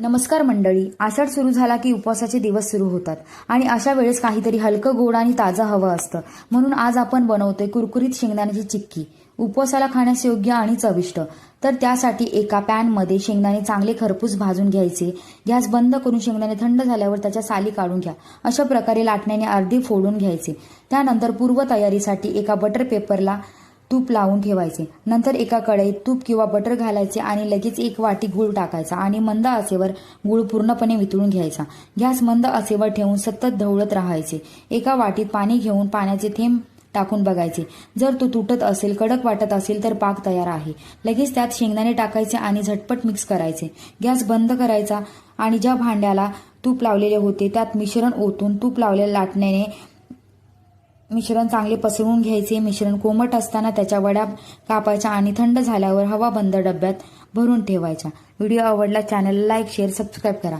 नमस्कार मंडळी. आषाढ सुरू झाला की उपवासाचे दिवस सुरू होतात आणि अशा वेळेस काहीतरी हलकं गोड आणि ताजं हवं असतं. म्हणून आज आपण बनवतोय कुरकुरीत शेंगदाण्याची चिक्की. उपवासाला खाण्यास योग्य आणि चविष्ट. तर त्यासाठी एका पॅनमध्ये शेंगदाणे चांगले खरपूस भाजून घ्यायचे. गॅस बंद करून शेंगदाणे थंड झाल्यावर त्याच्या साली काढून घ्या. अशा प्रकारे लाटण्याने अर्धी फोडून घ्यायचे. त्यानंतर पूर्वतयारीसाठी एका बटर पेपरला तूप लावून ठेवायचे. नंतर एका कढईत तूप किंवा बटर घालायचे आणि लगेच एक वाटी गूळ टाकायचा आणि मंद असेवर गूळ पूर्णपणे वितळून घ्यायचा. गॅस मंद असेवर ठेवून सतत ढवळत राहायचे. एका वाटीत पाणी घेऊन पाण्याचे थेंब टाकून बघायचे. जर तो तुटत असेल कडक वाटत असेल तर पाक तयार आहे. लगेच त्यात शेंगदाणे टाकायचे आणि झटपट मिक्स करायचे. गॅस बंद करायचा आणि ज्या भांड्याला तूप लावलेले होते त्यात मिश्रण ओतून तूप लावलेल्या लाटण्याने मिश्रण चांगले पसरवून घ्यायचे. मिश्रण कोमट असताना त्याच्या वड्या कापायच्या आणि थंड झाल्यावर हवा बंद डब्यात भरून ठेवायच्या. व्हिडिओ आवडला चॅनलला लाईक शेअर सबस्क्राईब करा.